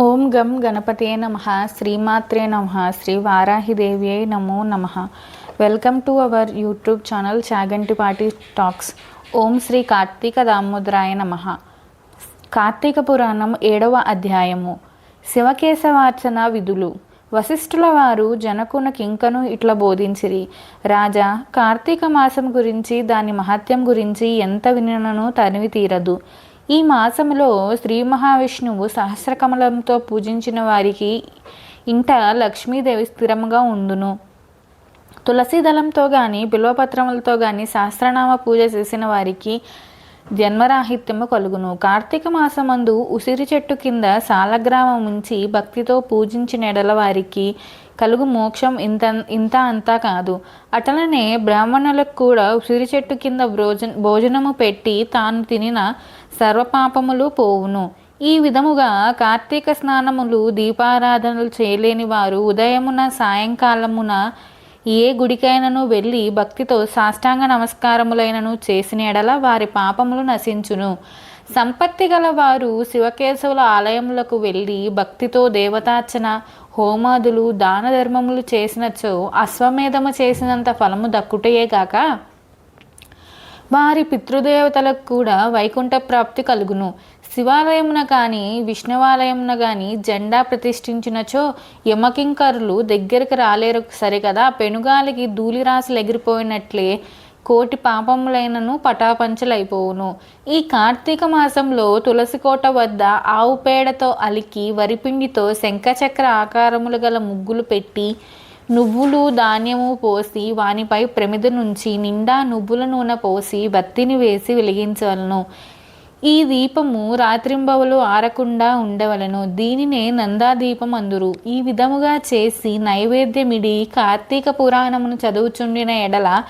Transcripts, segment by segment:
ఓం గం గణపతే నమ శ్రీమాత్రే నమ శ్రీ వారాహిదేవ్యై నమో నమ. Welcome to our YouTube channel Chagantipati talks. ఓం శ్రీ కార్తీక దామోదరాయ నమ. కార్తీక పురాణం ఏడవ అధ్యాయము. శివకేశవార్చన విధులు. వశిష్ఠుల వారు జనకున కింకను ఇట్లా బోధించిరి. రాజా కార్తీక మాసం గురించి దాని మహత్యం గురించి ఎంత వినను తనివి తీరదు. ఈ మాసంలో శ్రీ మహావిష్ణువు సహస్రకమలంతో పూజించిన వారికి ఇంట లక్ష్మీదేవి స్థిరంగా ఉండును. తులసి దళంతో కానీ బిల్వపత్రములతో కానీ సహస్రనామ పూజ చేసిన వారికి జన్మరాహిత్యము కలుగును. కార్తీక మాసమందు ఉసిరి చెట్టు కింద సాలగ్రామం ఉంచి భక్తితో పూజించిన ఎడల వారికి కలుగు మోక్షం ఇంత ఇంత అంతా కాదు. అటలనే బ్రాహ్మణులకు కూడా ఉసిరి చెట్టు కింద భోజన భోజనము పెట్టి తాను తినిన సర్వపాపములు పోవును. ఈ విధముగా కార్తీక స్నానములు దీపారాధనలు చేయలేని వారు ఉదయమున సాయంకాలమున ఏ గుడికైనను వెళ్ళి భక్తితో సాష్టాంగ నమస్కారములైనను చేసిన ఎడల వారి పాపములు నశించును. సంపత్తి గల వారు శివకేశవుల ఆలయములకు వెళ్ళి భక్తితో దేవతార్చన హోమాదులు దాన ధర్మములు చేసినచో అశ్వమేధము చేసినంత ఫలము దక్కుటయేగాక వారి పితృదేవతలకు కూడా వైకుంఠ ప్రాప్తి కలుగును. శివాలయమున కానీ విష్ణువాలయమున కానీ జెండా ప్రతిష్ఠించినచో యమకింకరులు దగ్గరికి రాలేరు సరే కదా పెనుగాలికి ధూళిరాశులు ఎగిరిపోయినట్లే కోటి పాపములైనను పటాపంచలైపోవును. ఈ కార్తీక మాసంలో తులసికోట వద్ద ఆవు పేడతో అలికి వరిపిండితో శంఖచక్ర ఆకారములు గల ముగ్గులు పెట్టి నువ్వులు ధాన్యము పోసి వానిపై ప్రమిద నుంచి నిండా నువ్వుల నూనె పోసి బత్తిని వేసి వెలిగించవలను. ఈ దీపము రాత్రింబవలు ఆరకుండా ఉండవలను. దీనినే నందాదీపం అందురు ఈ విధముగా చేసి నైవేద్యమిడి కార్తీక పురాణమును చదువుచుండిన ఎడల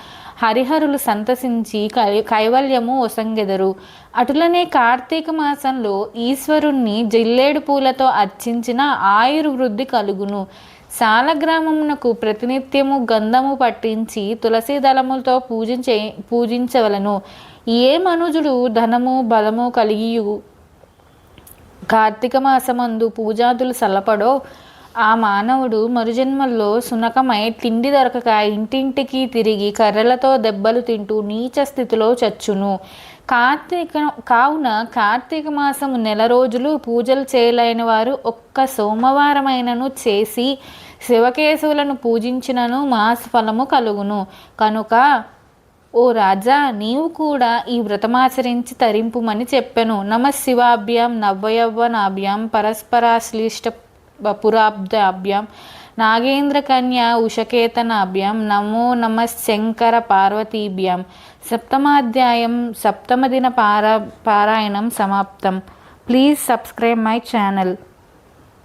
హరిహరులు సంతసించి కై కైవల్యము ఒసంగెదరు. అటులనే కార్తీక మాసంలో ఈశ్వరుణ్ణి జిల్లేడు పూలతో అర్చించిన ఆయుర్వృద్ధి కలుగును. సాలగ్రామమునకు ప్రతినిత్యము గంధము పట్టించి తులసి దళములతో పూజించే పూజించవలను. ఏ మనుజుడు ధనము బలము కలిగియు? కార్తీక మాసమందు పూజాదులు సల్లపడో ఆ మానవుడు మరుజన్మల్లో సునకమై తిండి దొరకక ఇంటింటికి తిరిగి కర్రలతో దెబ్బలు తింటూ నీచ స్థితిలో చచ్చును. కార్తీక కావున కార్తీక మాసము నెల రోజులు పూజలు చేయలేని వారు ఒక్క సోమవారమైనను చేసి శివకేశవులను పూజించినను మాస ఫలము కలుగును. కనుక ఓ రాజా నీవు కూడా ఈ వ్రతమాచరించి తరింపుమని చెప్పెను. నమ శివాభ్యాం నవ్వయవ్వనాభ్యాం పరస్పరాశ్లిష్ట పురాబ్దాభ్యాం నాగేంద్రకన్యా ఉషకేతనాభ్యాం. నమో నమ శంకర పార్వతీభ్యాం. సప్తమాధ్యాయం సప్తమ దిన పారా పారాయణం సమాప్తం. Please subscribe my channel.